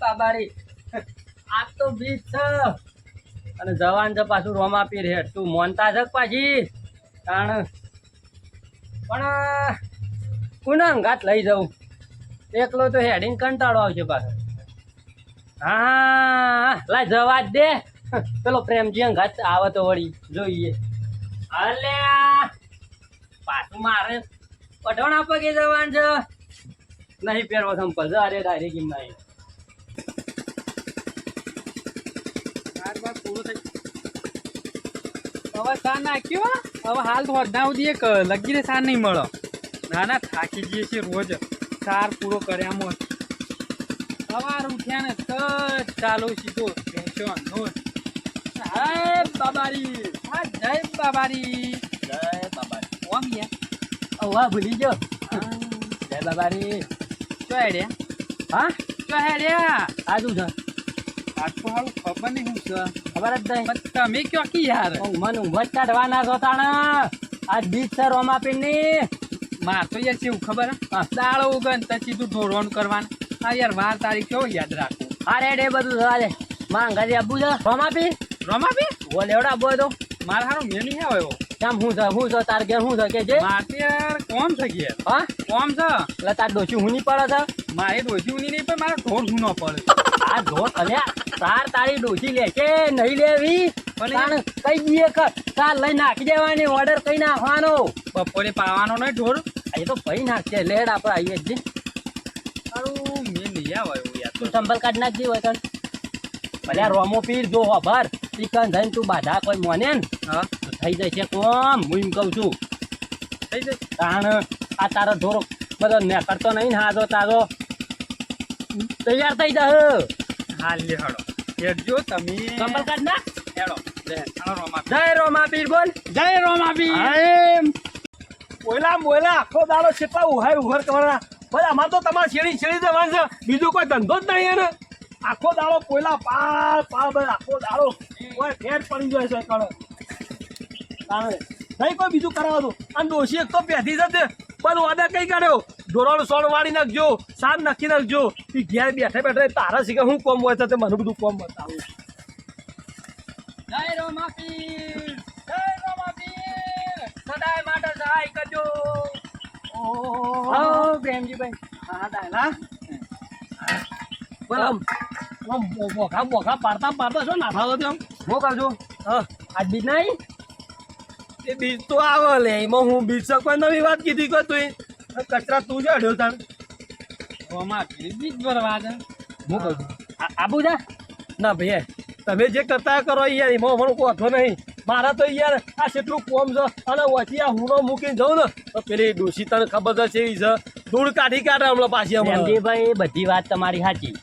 બાબારી તો બીજ છે. અને જવાન છે પાછું રોમા પીર હેઠ તું મોનતા છે પાછી? કારણ પણ કોને અંગાત લઈ જાઉં એકલો તો હેડિંગ કંટાળો આવશે પાછો. હા લા, જવા જ દે. પેલો પ્રેમજી અંગાત આવે તો વળી જોઈએ. અલ્યા પાછું મારે પઠાણ પગે જવાન છે. નહીં પહેરવો સંપલ. જા અરે, ડાયરેક્ટ નહીં. હવે સાર નાખ્યો હવે હાલ તો અડધા સુધી એક લગીને સાર નહીં મળો. ના ના થાકી જઈએ છીએ રોજ. સાર પૂરો કર્યામાં સવાર ઉઠ્યા ને તો ચાલો સીધો ટેન્શન નો. જય બાબારી હા જય બાબારી. જય બાબા ઓમ ઓ વાહ ભૂલી ગયો. જય બાબારી. ચો હેડ્યા? હા? ચો હેડ્યા? આજુ છે હારું ખબર નહીં છે. ખબર જ નહીં. તમે કયો કી યાર? મને ઊંઘ જ કાઢવાના છો તાણા. આજ બીજ છે રોમાપીરની માર તો યાર કેવું ખબર હે? દાળો ઉગન તો સીધું ઢોરવાનું કરવાનું. હા યાર વાર તારીખ કેવો યાદ રાખવું આ રેડ એ બધું દે માં ઘરે આપવું છે. રોમાપી રમા બોલ એવડા આપવો તો મારે હારું મેં નહીં આવ્યો? કેમ હું છે? છે? તાર ઘેર શું છે? કે જે? મારે યાર કોમ છે ઘેર. હા? કોમ છે? એટલે તાર ડોસી હું નહીં પડે છે. મારે ડોસી ઉની નહીં પણ મારે ઢોર ન પડે. આ ઢોર અલ્યા તાર તારી ડોસી લે કે નહીં લેવી. પણ કઈ દઈએ કર તાર લઈ નાખી દેવાની ઓર્ડર કઈ નાખવાનો. બપોરે પાવાનો નહીં ઢોર? એ તો ભાઈ નાખશે લેડ આપણે આવીએ જ સારું મેં નહીં આવ્યો યાર. તું સંભલ કાઢ નાખજી હોય કણ ભલે રોમો પીર જો હભર ચિકન થઈને તું બાધા કોઈ મોને ને. થઈ જશે કોમ હું એમ કહું છું. થઈ જશે. તાણ આ તારો ઢોરો બધો ને કરતો નહીં ને હાજો તારો તૈયાર થઈ જા હાલ લે હળો હેડજો તમે. કાઢ નાખ હેડો રોમા. જય રોમા પીર બોલ. જય રોમા બી એમ. ઓયલા બોયલા આખો દાડો કેટલા ઉહાય ઉઘર કરવાના. બધા અમારે તો તમારે શેરી શેરી જવાનું છે બીજું કોઈ ધંધો જ નહીં એને. આખો દાડો કોયલા પાલ પાલ બધા આખો દાડો. કોઈ ફેર પડી જાય છે કણ. નહીં કોઈ બીજું કરાવતું. અને ડોશી એક તો પહેથી જશે પણ ઓર્ડર કઈ કર્યો ઢોરાનું સોળ વાળી નાખજો સાત નાખી નાખજો. એ ઘેર બેઠે બેઠે તારા શીખે શું કોમ હોય તો તે મને બધું કોમ બતાવું. જય રોમા જય રોમા સદાય માટે સહાય કરજો. ઓહો પ્રેમજીભાઈ હા દાદા બોલ મોખા મોખા પાડતા પાડતા છો નાખા તો આમ હું કહું છું? હા. આજ બીજ નહીં? એ બીજ તો આવે લે એમાં હું બીજ કોઈ નવી વાત કીધી કોઈ તું કચરા તું જ અડ્યો તાર ઓમાં બીજ ભરવા છે. હું કહું આબુ જા ના ભાઈ તમે જે કરતા કરો યાર એમાં મને કોઈ નહીં. મારા તો યાર આ કેટલું કોમ છે અને ઓછી આ હુનો મૂકીને જાઉં ને તો પેલી ડોસી તને ખબર છે ઈ છે. ધૂળ કાઢી કાઢે હમણાં પાછી પ્રેમજીભાઈ બધી વાત તમારી સાચી.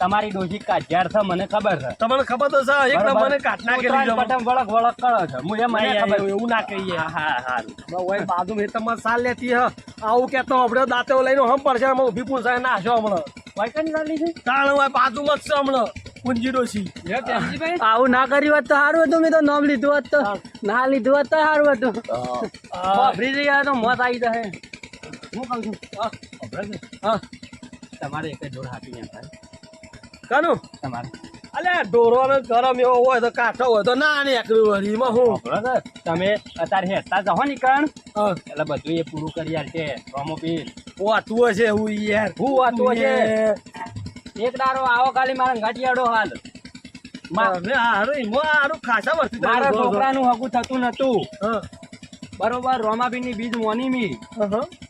તમારી ડોશી કાઢ્યાર છે મને ખબર છે. તમને ખબર તો છે એક. મને કાટ નાખી લીધો છે વળક વળક કરો છો. હું એમ મને ખબર. એવું ના કહીએ. હા હા ઓય બાજુ મે તમારે સાલ લેતી હ. આવું કેતો હમણાં દાંતે લઈને હમ પડશે હમણાં ઊભી પૂછાય નાશો હમણાં. વાયકન સાલ લીધી? તાણ હોય બાજુ મત છે હમણાં પૂંજી પ્રેમજીભાઈ? આવું ના કર્યું હોત તો સારું હતું મેં તો નામ લીધું હોત તો. ના લીધું હોત તો સારું હતું. ફ્રી થઈ ગયા તો મોત આવી જશે. હું કહું છું? હા, છે. તમારે એક જ જોડ હાથી ને થાય. કાનું? તમારે. અલે ઢોરોનો ગરમ એવો હોય તો કાઠો હોય તો ના નીકળ્યું વળી એમાં હું તમે અત્યારે હેતા જહો ની કણ એટલે બધું એ પૂરું કરી યાર છે રોમો પીર વાતું છે હું યાર. હું વાતું છે. એક દાડો આવો ખાલી મારા ઘાટિયાડો હાલ. મારા. છોકરાનું હગું થતું નતું. બરોબર રોમાબીનની બીજ મોની મી.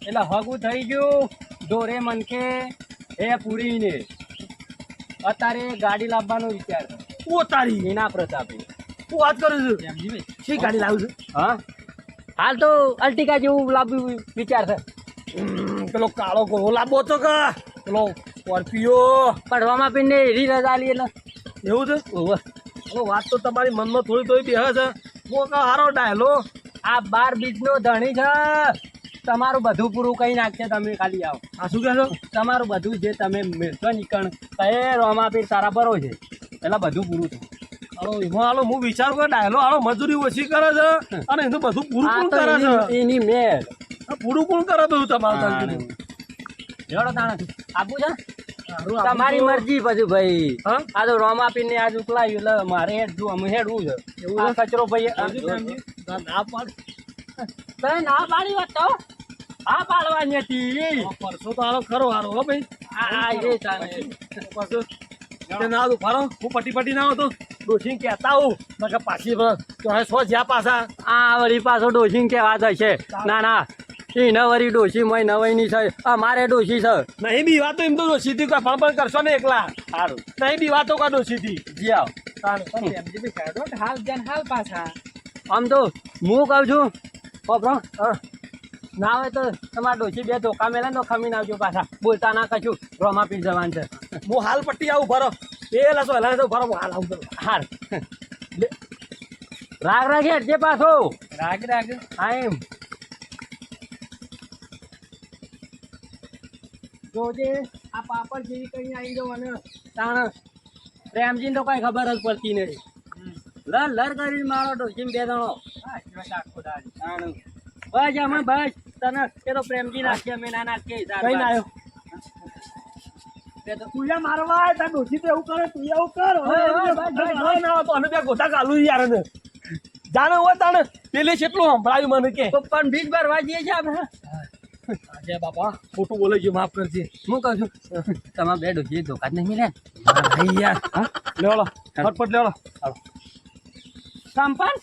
એટલે હગું થઈ ગયું. ઢોરે મનકે એ પૂરીને. અત્યારે ગાડી લાવવાનો વિચાર. ઓ તારી. એના પ્રતાપે. હું વાત કરું છું. શી ગાડી લાવું છું? હા? હાલ તો અલ્ટિકા જેવું લાવવું વિચાર છે. પેલો કાળો ગોળો લાંબો તો કા? પેલો સ્કોર્પિયો. પડવામાં પીને એરી રજા લઈએ ને એવું છે? ઓ વાત તો તમારી મનમાં થોડી થોડી બેહ છે. હું હારો ડાયલો. આ બાર બીજનો ધણી છે. તમારું બધું પૂરું કઈ નાખશે તમે ખાલી આવો. આ શું કહેશો? તમારું બધું જે તમે મેળશો નીકળ તો રોમા પીર તારા ભરો છે. એટલે બધું પૂરું થયું હાલો એમાં હાલો હું વિચાર કરું ડાયલો હાલો મજૂરી ઓછી કરે છે અને એનું બધું પૂરું કોણ કરે છે? એની- એની મેળ પૂરું કોણ કરે બધું તમારું જોડો તાણે આબુ છે તમારી મરજી પછી ભાઈ? આ તો રોમાપીર ને આજ ઉકલાયું એટલે મારે હેડ જો અમે હેડવું છે. એવું કચરો ભાઈ? ના, પાડી વાત તો. આ પાડવાની હતી પરસો તો હારો ખરો હારો હો ભાઈ. આ એ ચાલે. પરસો. તે ના દું ફારો હું પટી પટી ના હતો ડોશીને કહેતા હું કે પાછી તો સો જ્યાં પાછા. આ વળી પાછો ડોશી કેવા થશે ના ના. એ નવરી ડોશી મય નવાઈ ની છે. આ મારે ડોશી છે. નહીં બી વાતો એમ તો ડોશીથી કોઈ પણ પણ કરશો ને એકલા. સારું નહીં બી વાતો કા ડોશીથી. જી આવ. હાલ જાન હાલ પાછા. આમ તો હું કહું છું ના હોય તો તમારા ડોસી બે ધોકા મેલે ને તો ખમીને આવજો પાછા. બોલતા ના કશું. રોમા પી જવાન છે. હું હાલ પટ્ટી આવું ભરો. એ લસો હલા તો ભરો હાલ આવું હાર રાગ રાગ હેડ પાછો. રાગ રાગ. હા એમ. જોજે આ પાપડ જેવી કઈ આવી જવો અને તાણ. પ્રેમજીને તો કઈ ખબર જ પડતી નથી. લર લર કરીને મારો ડોસીમ બે જણો. આખો દાડી તાણ. બસ આમાં બસ તને એ તો પ્રેમજી નાખીએ અમે ના નાખીએ કઈ ના આવ્યો તું મારવા તાર ડોશી તો એવું કરે તું એવું કર હવે હા, હા, એમને બસ, બસ, ના, ના, તો અમે ગોતા કાલું યાર એને. જાણે હોય તાણે પેલે કેટલું સંભળાયું મને કે પણ બીજ ભરવા જઈએ છીએ આપણે આજે બાપા ખોટું બોલે છે માફ કરજે હું કહું છું તમારે બે ડોસી ધોકા જ નહીં મિલે નહીં યાર હા લેવડો ફટફટ લેવડો સંપલ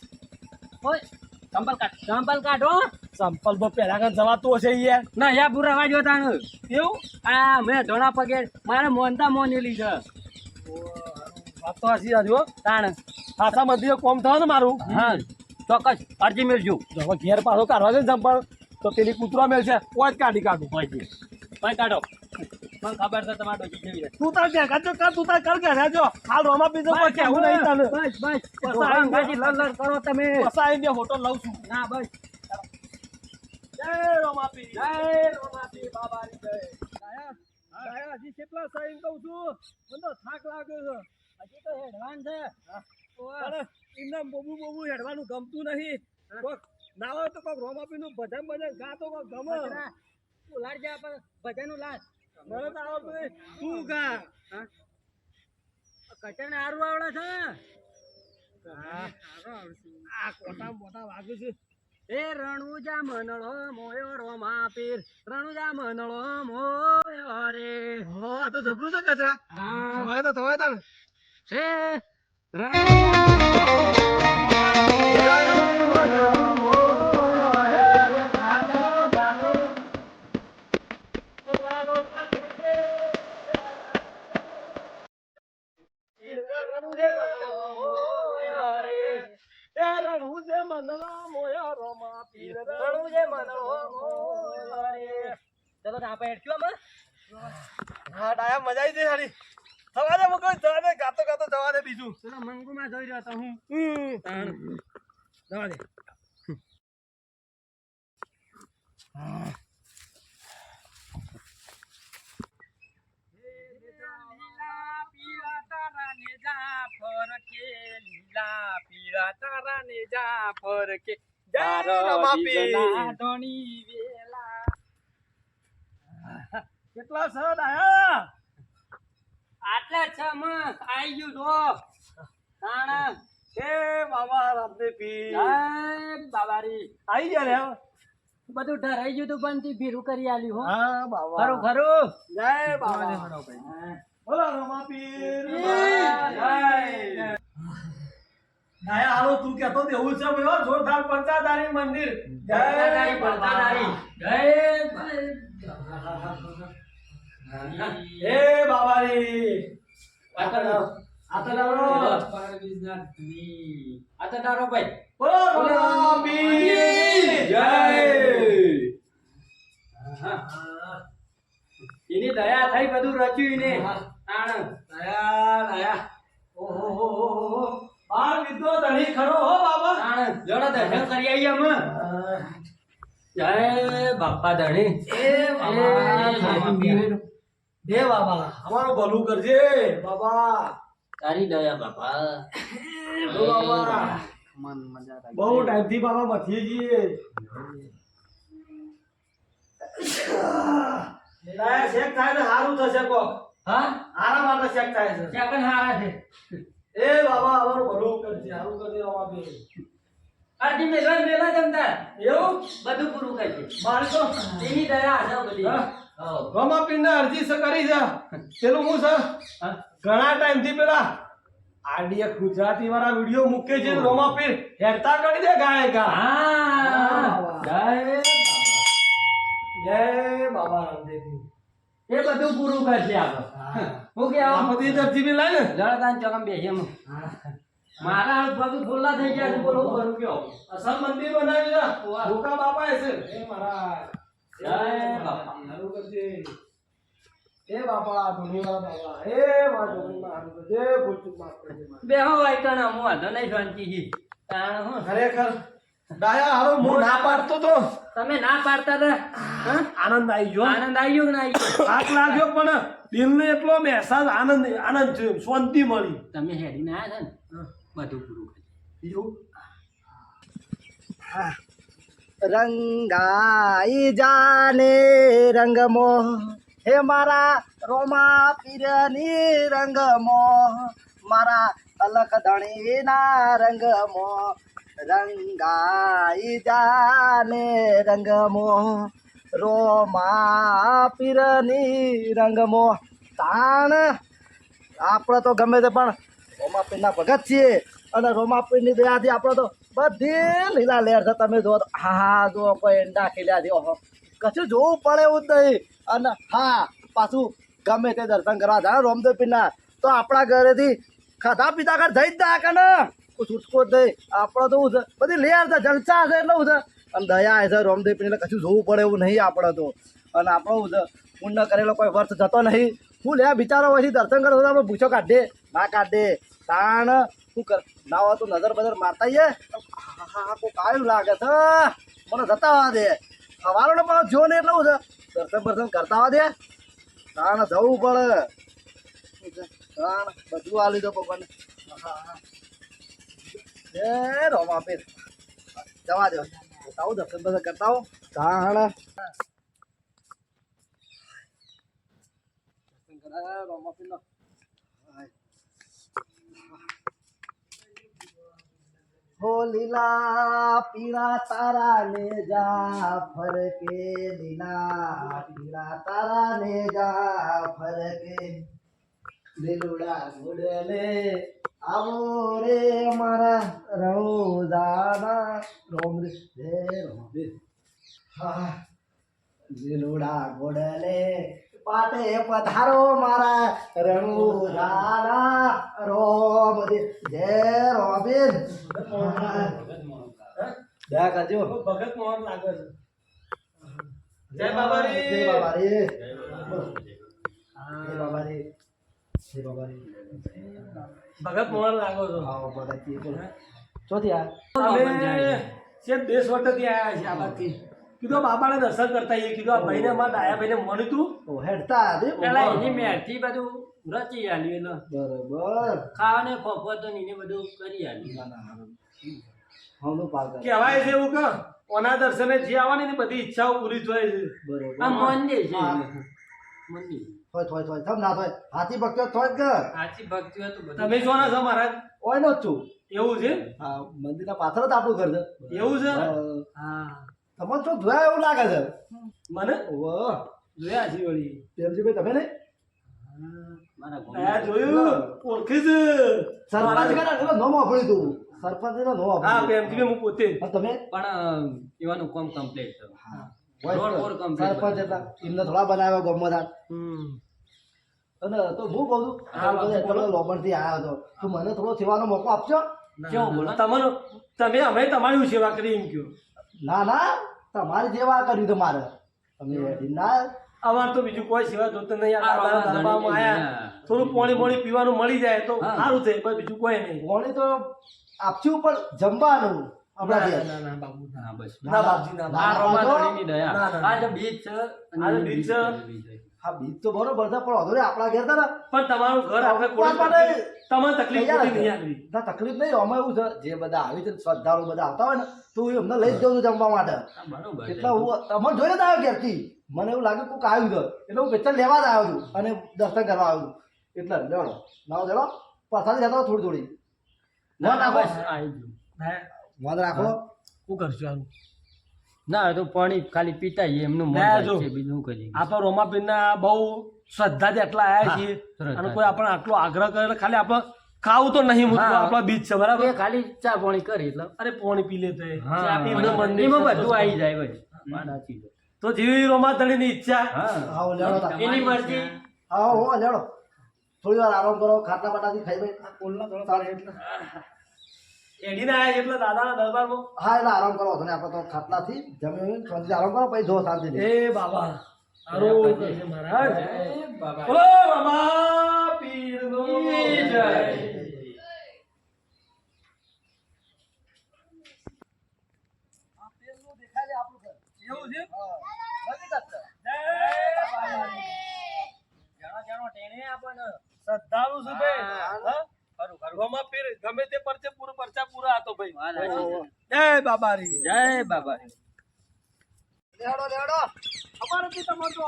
ઓય સંપલ કાઢ સંપલ કાઢો સંપલ તો પહેલા કાં જવાતું હશે યાર. ના યા પૂરા વાજો તાણ એવું? આ મેં ધોણા પગે મારે મોનતા મોનેલી છે. વાત તો હાચી આજે તાણ. ખાસા મંદિરે કોમ થયો ને મારું? હા ચોક્કસ. અરજી મેળજો જો હવે ઘેર પાછો કાઢવા છે ને સંપલ તો પેલી કૂતરો મેળ છે કોઈ જ કાઢી કાઢું. ભાઈ ભાઈ કાઢો. મને ખબર છે તમારે તું તાર કે કાચો કર તું તાર કર કે રાજો હાલ રોમા પીઝા કોઈ કહેવું નહીં તને. બસ બસ. બસ, લર લર કરો તમે. પસાઈ ને હોટલ લઉં છું. ના બસ. જય રોમાપી જય રોમાપી બાબાની જય. દાયા દાયા હજી કેટલા સાઈન કહું છું? મને તો થાક લાગ્યો છે. હજી તો હેડવાન છે. એમને બોબુ બોબુ હેડવાનું ગમતું નહીં. કોક ના હોય તો કોક રોમાપીનું ભજન ભજન ગાતો કોક ગમે. તું લાડ જા પણ ભજનનું લાડ. મને તો આવડતું તું ગા. કચરને હારું આવડે છે. આ કોટા મોટા વાગ્યું છે. એ રણુજા મનળો મોયો રોમા પીર. રણુજા મનળો મોયો રે. હો આ તો જબરું છે કચરા. હા. તો થવાય તાને છે. રણુજા તારા ને જાફર કે જય રમાપી. બીજના ધણી વેલા. કેટલા છે ડાયા આટલા છ માં આઈ ગયું તો. તાણ. એ બાબા રામદેવ પી બાબારી. આઈ ગયા લે બધું ઢરાઈ ગયું તું પણ તી ભીરું કરી આલી હો. હા બાબા. ખરું ખરું. જય બાબા. હા. બોલો રમાપીર. જય. ડાયા હાલો તું કહેતો તો એવું છે ભાઈ જોરદાર પંચાદારી મંદિર. જય પલટાધારી. જય એ બાબારી. રે તો ડારો. આ તો ડારો. પરવીજના ધણી આ તો ડારો ભાઈ બોલો જય. એની દયા થઈ બધું રચ્યું એને. આણંદ. દયા દયા. બાર વિદ્યો ધણી ખરો હો બાબા. જોડે દર્શન કરી આઈએ અમે જય બાપા ધણી. એ બાબા દે બાબા. અમારું ભલું કરજે બાબા. તારી દયા બાપા. ઓ બાબા. મન મજા બહુ ટાઈમથી બાબા મથીએ છીએ. શેક થાય તો સારું થશે કોક. હા? હારા માટે શેક થાય છે. સેકન્ડ હારા છે. એ બાબા અમારું ભલું કરજે સારું કરજે રમાપીર અરજી મેલા મેલા જમતા એવું? બધું પૂરું કરશે મારે તો એની દયા હશે બધી. ગમા પિંડ અરજી સ કરી છે પેલું હું છે? ઘણા ઘણા ટાઈમથી પેલા આડીએ ગુજરાતી વાળા વીડિયો મૂકે છે રોમા પીર હેરતા કરી દે ગાય ગા હા. જય જય બાબા રામદેવજી. એ બધું પૂરું કરશે આપણે હું. કે આ બધી અરજી બી લાય ને? જળદાન ચોકમ બેસીએ હું. મારા હાથ પગ ખુલ્લા થઈ ગયા છે બોલો કરું કયો? અસલ મંદિર બનાવ્યું લા ભૂકા બાપા છે. એ મારા જય બાપા. સારું કરજે એ બાપા એ મારા માફ કરજે બે હું વાયકણ હું વાંધો નહીં શાંતિજી કારણ હું. ખરેખર ડાયા હાલો હું ના પાડતો તો. તમે ના પાડતા હતા આનંદ આવી ગયો. આનંદ આવ્યો કે ના થાક લાગ્યો પણ દિલને એટલો મહેસાસ આનંદ આનંદ થયો શાંતિ મળી. તમે હેડીને આવ્યા છે ને બધું પૂરું કરી એવું? રંગાઈ જાને રંગમો. હે મારા રોમા પીરની રંગમો. મારા અલક ધણીના રંગમો. રંગાઈ જાને રંગમો, રોમા પીરની રંગમો. તાણ, આપણે તો ગમે તે પણ રોમાપીરના ભગત છીએ અને રોમાપીરની દયાથી આપણે તો બધી લીલા લહેર છે. તમે જો હા હા, જુઓ, કોઈ એંડા ખીલ્યા છે. ઓહો, કશું જોવું પડે એવું જ નહીં. અને હા, પાછું ગમે તે દર્શન કરવા જાય રોમદેવ પીરના. તો આપણા ઘરેથી ખાધા પીધા કર જઈ જ જાય કે છૂટકો નહીં આપણે તો શું છે, બધી લેર છે, જલસા છે એટલે છે, અને દયા છે, રોમદેવ પીને એટલે કશું જોવું પડે એવું નહીં આપણે તો. અને આપણો શું છે પુણ્ય કરેલો કોઈ વર્ષ જતો નહીં. હું લે બિચારો પછી દર્શન કરો આપણે પૂછો કાઢે, ના કાઢે. તાણ, શું કર, ના હોય તો નજર બજર મારતા હા હા કોઈ કાયું લાગે છે મને જતા આવવા દે. સવારો ને પણ જો ને એટલે છે, દર્શન બર્શન કરતા આવવા દે. તાણ જવું પડે. બધું આ લીધો ભગવાન એ રોમા પીર જવા દો આવું દર્શન બર્શન કરતા આવો તાણ દર્શન કરાય રોમા પીરનો હો લીલા પીળા તારા ને જા ફરકે લીલા પીળા તારા ને જા ફરકે લીલુડા ગુડલે આવો રે મારા રણુદાના રોમ રે રોમ હા લીલુડા ગોડલે પાટે પધારો મારા રણુદાના રોમ જય રોબિન દયા કરજો. ભગત મોહન લાગે છે. જય બાબા રે જય બાબા રે જય બાબા રે જય બાબા રે ભગત મોહન લાગો છો. હા ભગત ચોથી આ. છે દેશ વટથી આયા છે આ બાજુથી કીધું બાબાને દર્શન કરતા એ કીધું આ ભાઈને માં દાયા ભાઈને મળ્યું તું હેડતા પેલા એની મેળથી બધું રચી આલ્યું એનો. બરોબર. ખાવાને ખોખો તો એને બધું કરી આલ્યું. ના ના કહેવાય છે એવું કે ઓના દર્શને જે આવવાની બધી ઈચ્છાઓ પૂરી થાય છે. બરોબર. આ મંદિર છે. મંદિર થોય થોય થોય. થમ ના થોય. હાથી ભક્તો થોય કે હાથી ભક્તિ હોય તો બધું. તમે છો ના છો મહારાજ. ઓય નો જ છું. એવું છે? હા મંદિરના પાછળ જ આપણું ઘર છે. એવું છે? હા. તમે શું જોયા એવું લાગે છે. મને? વાહ જોયા છે વળી. પ્રેમજીભાઈ તમે ને? જોયું. ઓળખી છે. સરપંચ કરા એનો નોમ તું. સરપંચ હા વાપર્યું હું પોતે. તમે? પણ એવાનું કોમ કમ્પ્લીટ છે હોય રોડ બોર જ. complete. સરપંચ એટલા એમને થોડા બનાવ્યો ગમો અને તો હું કહું છું. તમે લોબણથી આવ્યો હતો તો મને થોડો સેવાનો મોકો આપજો. કેવું તમે અમે તમારી સેવા કરી એમ કહ્યું ના ના તમારે જેવા કર્યું તમારે તમે ના અમાર તો બીજું કોઈ સેવા જોતું નહીં. આ દરબારમાં આયા. થોડું પાણી પોણી પીવાનું મળી જાય તો સારું થાય બીજું કોઈ નહીં. પોણી તો આપશું પણ જમવાનું. ના. ના, ના, ના. ના, ના, ના, ના, ના, ના. ને તકલીફ નહીં આગળ ના તકલીફ નહીં આમાં એવું છે જે બધા આવી છે શ્રદ્ધાળુ બધા આવતા હોય ને તો હું એમને લઈ જ છું જમવા માટે. એટલે હું તમને જોઈને જ આવ્યો ઘેરથી. મને એવું લાગ્યું કોઈક આવ્યું છે એટલે હું પિક્ચર લેવા જ આવ્યો છું અને દર્શન કરવા આવ્યો છું. એટલે લેવડો નાવ લેવડો પસાડી જતો થોડી થોડી. ના ના બસ. આવી ગયું. મન રાખો. શું કરશું આનું? ના તો પાણી ખાલી પીતા એમનું મન ના, બીજું કરી આપણે રોમાપીરના બહુ શ્રદ્ધાથી એટલા આવ્યા છીએ. અને કોઈ આપણે આટલો આગ્રહ કરે ખાલી આપણે ખાવું તો નહીં મૂકવું. આપણા બીજ છે બરાબર? ખાલી ચા પાણી કરી એટલે. અરે પાણી પી લે તો. હા, ચા પી એમનું મંદિર એમાં બધું આવી જાય ભાઈ. તો જેવી રોમાધણીની ઈચ્છા એની મરજી. હા હો લેડો થોડી વાર આરામ કરો ખાટલા બાટાથી ખાઈ ભાઈ. કોલના થોડો તારે એટલે. એડીને આયા એટલે દાદાના દરબારમાં? હા એટલે આરામ કરો ને આપણે તો ખાટલાથી જમી શાંતિથી આરામ કરો પછી જો શાંતિથી. એ બાબા મહારાજ. બોલો રમા પીરનો જય. એવું છે? જાણો જાણો ટેણે આપણને. શ્રદ્ધાળુ છું હા. પીર ગમે તે પરચે પૂરો પરચા પૂરા હતો ભાઈ. જય બાબારી. જય બાબા લેવડો લેવડો ખબર હતી તમારે તો?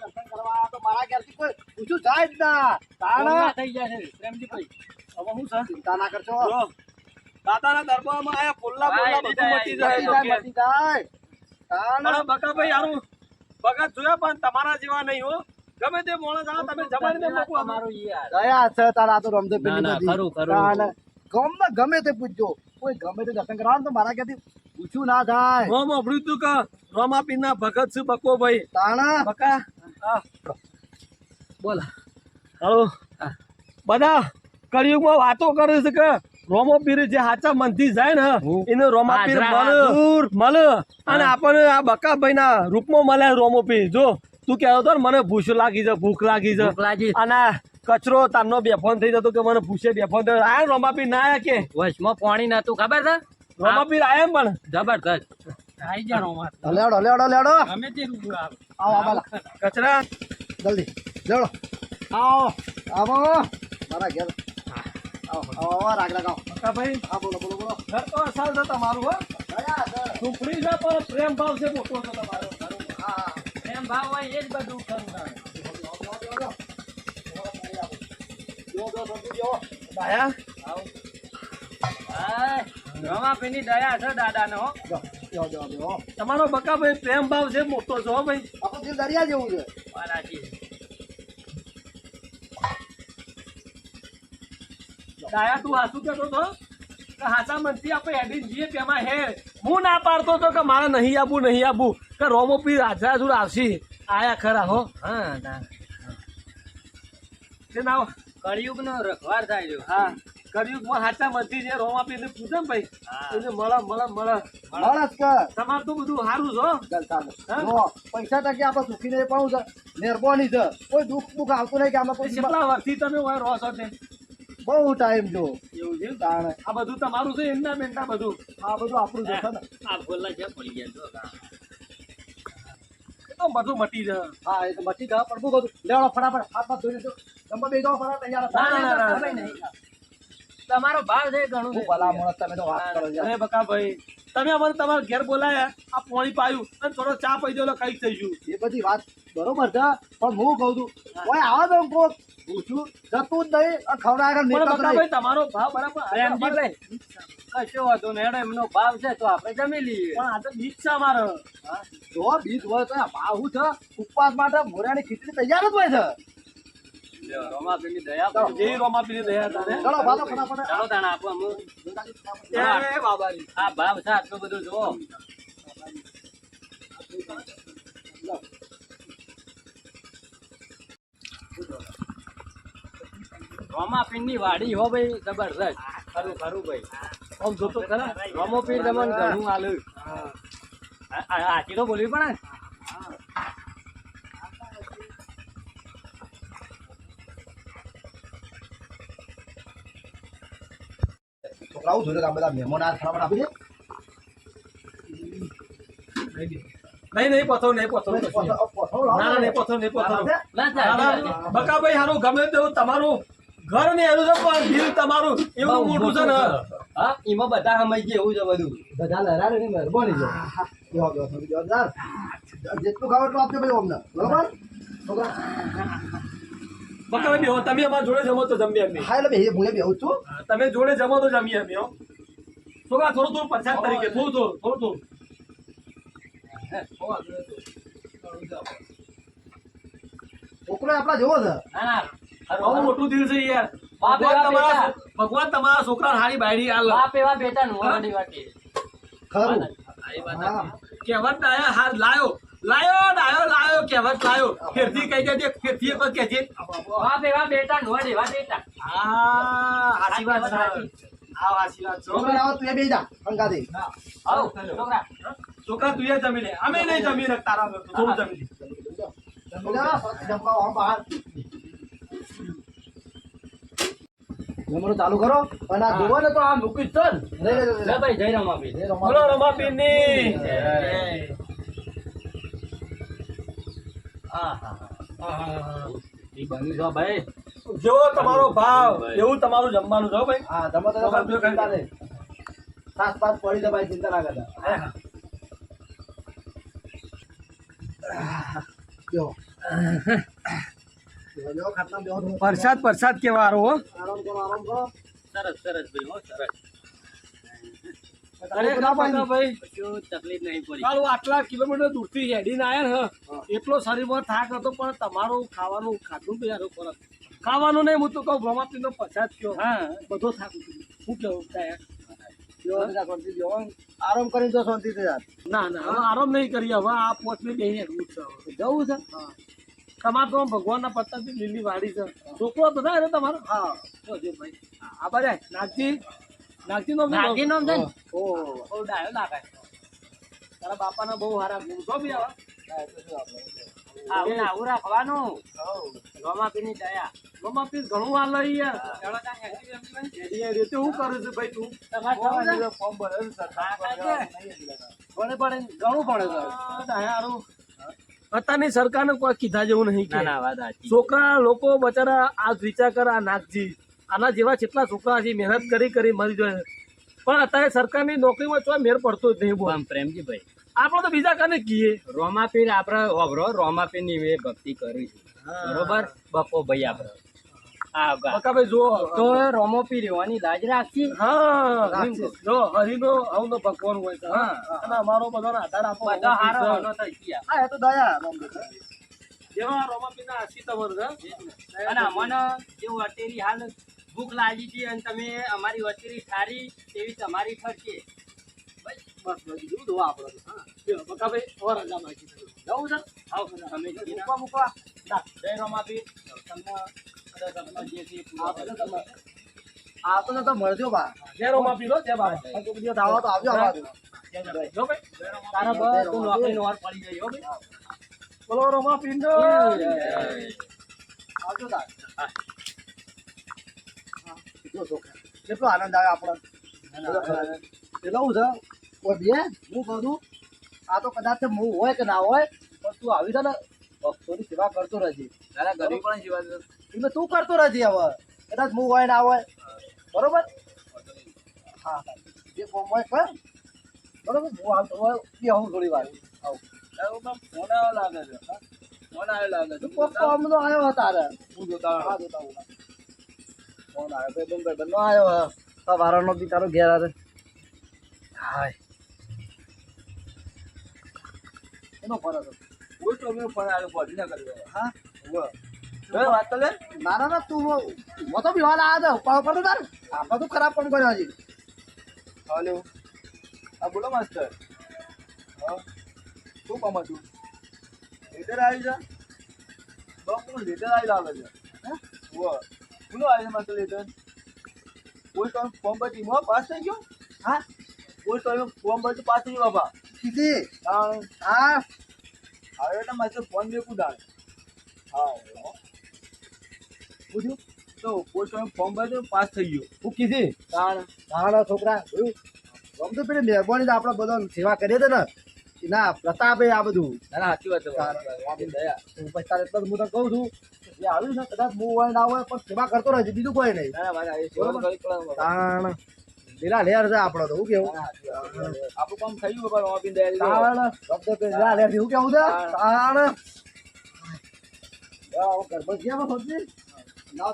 દર્શન કરવા તો મારા ઘેરથી કોઈ પૂછ્યું જાય જ ના. તાણ? થઈ જાય છે પ્રેમજીભાઈ હવે હું ચિંતા ના કરશો. દાદાના દરબારમાં આયા ફુલ્લા ફુલ્લા બધું મટી જાય. મટી જાય તાણ? બકાભાઈ હારું. ભગત જોયા પણ તમારા જેવા નહીં હો. ગમે તે માણસ આ તમે જમાડીને મૂકો. તમારું યાર દયા છે તારા તો ના, ના, પેલી ખરું, ખરું. ગમે ગમે તે પૂછજો. કોઈ ગમે તે દર્શન કરવા તો મારા ક્યાંથી પૂછ્યું ના થાય. રોમ અભળ્યું તું કે રોમાપીરના ભગત છું બકો ભાઈ? તાણા? બકા? બોલ. હાલો. બધા કળિયુગમાં વાતો કરે છે કે રોમોપીર જે હાચા મનથી જાય ને એને રોમાપીર મળે મળે અને આપણને આ બકાભાઈના રૂપમાં મળે રોમોપીર. જો તું કહેતો હતો મને ભૂખ લાગી છે ભૂખ લાગી છે. લાગી. અને કચરો તારનો બેફોન થઈ જતો કે મને ભૂસે બેફોન થયો. આ રમાપી ના આયા કે? વચમાં પાણી નતું ખબર છે? રમાપી આયા પણ. જબરદસ્ત. આઈ જા રોમા. તે રૂબરૂ આવે. આવો આવો કચરા. જલ્દી. લેવડો આવો. આવો મારા ઘેર. આવો આવો આવો રાગ લગાવો. બકાભાઈ હા બોલો બોલો બોલો. ઘર તો અસાલ છે તમારું હો. દયા છે છે પણ પ્રેમ ભાવ છે મોટો છે તમારો. એમ ભાવ હોય પ્રેમ ભાવ છે મોટો છો ભાઈ આપણું દિલ દરિયા જેવું છે દાયા, તું આશું કહેતો તો? કે મનથી આપણે એડિન જઈએ, તેમાં હે. હું ના પાડતો હતો કે મારે નહીં આપું નહીં આવું કે રોમો પી આજરા જુર આવશે આયા ખરા હો. હા ના. તે ના કળિયુગનો રખવાર થાય છે. હા. કળિયુગમાં હાચા મધી જે રોમા પૂછે ને ભાઈ. હા. મળા મળા મળા. મળા માણસ કર. તમારે તો બધું સારું છે? જો પૈસા ટકે આપણે સુખી ને પાઉં છે? મહેરબાની છે. કોઈ દુઃખ દુખ આવતું નહીં કે આમાં કોઈ કેટલા વર્ષથી તમે હોય રહો છો તે? બહુ ટાઈમ જો એવું છે? તાણે. આ બધું તમારું છે એમના બેનના બધું? આ બધું આપણું છે આ ભોલા છે પડી ગયા જો તો બધું મટી જાય. હા એ તો મટી જાય પણ બધું લેવડો ફટાફટ હાથમાં ધોઈ લેજો જમવા બે જાઓ ફટાફટ તૈયાર. તમારો ભાવ છે ઘણું ભલા મોણસ તમે તો વાત કરો અરે બકા ભાઈ તમે અમારે તમારા ઘેર બોલાયા આ પોણી પાયું અને થોડો ચા પી દો એટલે કઈ થઈ ગયું એ બધી વાત બરોબર છે પણ હું કહું છું કોઈ આવે તો કોક પૂછું? જતું જ નહીં. ખવડાવે તમારો ભાવ બરાબર કશો વાંધો નહીં. હેડો એમનો ભાવ છે તો આપણે જમી લઈએ. પણ આ તો બીજ છે અમારો. જો બીજ હોય તો ભાવ શું છે? ઉપવાસ માટે મોરાની ખીચડી તૈયાર જ હોય છે. રમાપીની દયા. જે રોમા દયા તારે. ચલો ભાલો ફટાફટ. ચાલો તાણે આપો અમુ. એ બાબારી આ ભાવ છે આટલું બધું જુઓ. રોમાપીરની વાડી હો ભાઈ જબરદસ્ત ખરું ખરું ભાઈ. આમ જોતો ખરા રોમોપીર તમને ઘણું આલ્યું આ- આ- તો બોલવી પડે છોકરાઓ જોડે આ બધા મહેમાન આ ફટાફટ આપી દે નહીં નહીં પથો નહીં પથો ના ના નહીં પથો નહીં પથો બકાભાઈ હારું ગમે તેવું તમારું ઘર ને એનું છે પણ દિલ તમારું એવું મોટું છે ને? હા એમાં બધા સમય ગયા એવું છે બધું. બધા લહેરાને એની મહેરબાની છે. જો જો સમજી જો યાર જેટલું ખાવ એટલું આપજો ભાઈ અમને. બરોબર? બકરા બેહો તમે અમારા જોડે જમો તો જમીએ અમે. હા એટલે ભાઈ હું એ છું. તમે જોડે જમો તો જમીએ અમે હો. છોકરા થોડું થોડું પ્રસાદ તરીકે થોડું થોડું થોડું થોડું છોકરો આપણા જેવો છે. ના ના બહુ મોટું દિલ છે યાર. ભગવાન તમારા. ભગવાન તમારા છોકરા હારી બાયડી આલ બાપ એવા બેટા નુવાડી વાટી ખરું. કહેવત ડાયા હાર લાયો. લાયો ડાયો લાયો કહેવત લાયો. ફેરથી કહી દેજે ફેરથી એક વાર કહેજે. બાપ એવા બેટા નુવાડી એવા બેટા. આ હાચી વાત. છોકરા તું એ બેહી જા પંખાથી. આવ છોકરા. છોકરા તું એ જમી લે. અમે નહીં જમી તારા જમી લે. જમવાનું ચાલુ કરો. અને આ જોવો ને તો આ મૂકી જ ને. લે, ભાઈ જય રમાપી બોલો રમાપીરની હા હા હા. ઈ બની જો ભાઈ જેવો તમારો ભાવ એવું તમારું જમવાનું છે ભાઈ. હા જમવા તો ચિંતા નહીં. સાસ પાંચ પડી દે ભાઈ ચિંતા ના કરતા. જો. જો પરસાદ બેહો આરો પ્રસાદ પ્રસાદ કેવારો હો. આરામ કરો આરામ કરો સરસ સરસ ભાઈ હો સરસ. અરે ભાઈ. તકલીફ નહીં પડી. હું આટલા કિલોમીટર દૂરથી હેડીને આયા ને હ એટલો શરીરમાં થાક હતો પણ તમારું ખાવાનું ખાધું બી યાર ફરક ખાવાનું નહીં હું તો કહું ભમાપીનો પછાત કયો. હા. બધો થાક શું કેવું કાંઈ? આરામ કરીને તો શાંતિથી યાર. ના ના હવે આરામ નહીં કરીએ હવે આ પોચમી ને હેડવું છે જવું છે? તમારે તો ભગવાનના પત્તાથી લીલી વાડી છે. છોકરો બધા થાય તમારો? હા. ભાઈ. આ આય. નાગજી? નાગજી નો નાગજી નામ છે? ઓ બહુ ડાયો નાખાય તારા બાપાના બહુ સારા ગુણ. છો બી આવા. આવું રાખવાનું. રમાપીની દયા. પીસ ઘણું વાર લઈ યાર હું. કરું છું ભાઈ તું. તમારે ફોર્મ ભરેલું. હા, ભણે ભણે. ઘણું ભણે હારું. અત્યારની સરકારને કોઈ કીધા જેવું નહીં કે. છોકરા લોકો બચારા આ વિચાર કર આ નાગજી આના જેવા કેટલા છોકરા છે મહેનત કરી કરી મરી જાય. પણ અત્યારે સરકારની નોકરીમાં ચોય મેર પડતો જ નહીં બોલ આમ પ્રેમજીભાઈ આપણે તો બીજા કને કીએ રોમાપીર આપણે રોમાપીરની રોમાપીરની મેં ભક્તિ કરી છે. બરોબર? બપો ભાઈ આપણે. બકાભાઈ જો તો લાજ રાખી. હા જો હરિનો હવનો ભગવાન હોય છે હા. અને અમારો બધાનો આધાર આપો. બધા હારો થઈ ગયા. હા એ તો દયા કરો. જેવા રોમાપીના આશી તવર છે. અને અમને જેવું અટેરી હાલ ભૂખ લાગી છે અને તમે અમારી અટેરી સારી તેવી તમારી ફરશે બસ બીજું જોવા આપણે. હા. લ્યો, બકાભાઈ રજા જવું છે? તમે મૂકવા જય રોમાપી તમને બધા તમને જે છે એ પૂરા આ તો તો મળજો બા. જય માં પીલો જે બા તો બીજો દાવા તો આવજો અમારે. જો ભાઈ તારા નોકરી નો વાર પડી ગઈ હો ભાઈ. બોલો રોમાપીર નો આવજો તાર. હા. કેટલો શોખ. કેટલો આનંદ આવે આપણો. એટલે હું છે. કોઈ બે? હું કહું છું આ તો કદાચ હું હોય કે ના હોય પણ તું આવી છે ને. ભક્તોની સેવા કરતો રહેજે. એટલે તું કરતો રહેજે હવે. કદાચ હું હોય ના હોય. બરોબર? હા જે ફોર્મ હોય કર. બરોબર? હું હાલ તો હોય એ હું થોડી વાર. આવું. તું કોક કોમ નો આવ્યો તારે? હું જોતા હા જોતા હું ફોન આવ્યો. ભાઈ બંધ ભાઈ બંધ આવ્યો. હા. આ વારાનો બી તારો ઘેર આવે. હાય. એનો ફોન હતો હા ના ના ના તું મો તો આ આવ્યો હતો ઉપર પડતો તાર. આપણે તો ખરાબ પણ કર્યો હજી. હલો. હા બોલો માસ્ટર. હા શું કામ હતું? લેટર આવી જા બસ હું લેટર આવી લાવે છે. હા? કોનો આવી જ માસ્ટર લેટર કોઈ તમે ફોર્મ પર ટીમમાં પાસ થઈ ગયો? હા? કોઈ તમે ફોર્મ પર પાસ થઈ ગયો બાપા. કીધી? હા. હા. હવે એટલે માસ્ટર ફોન મેકું દાળ હા પૂછ્યું? તો પોસ્ટ ફોર્મ ભર્યું પાસ થઈ ગયો. હું કીધી તાણ છોકરા જોયું? તો પેલી મહેરબાની આપણે બધા સેવા કરીએ છે ને. ના પ્રતાપે આ બધું. ના સાચી વાત છે. હું પછી તારે એટલે હું તને કહું છું એ આવ્યું ને કદાચ હું હોય ના હોય પણ સેવા કરતો રહેજે બીજું કોઈ નહીં. તાણ. લીલા લેર છે આપણો તો હું કેવું? આપણું કામ થયું ખબર ઓપીન દે તાણ. શબ્દ કે લીલા લેર હું કેવું છે? તાણ. ગયા સબ્જી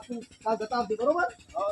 તું કાલ જતા આવતી બરોબર? હા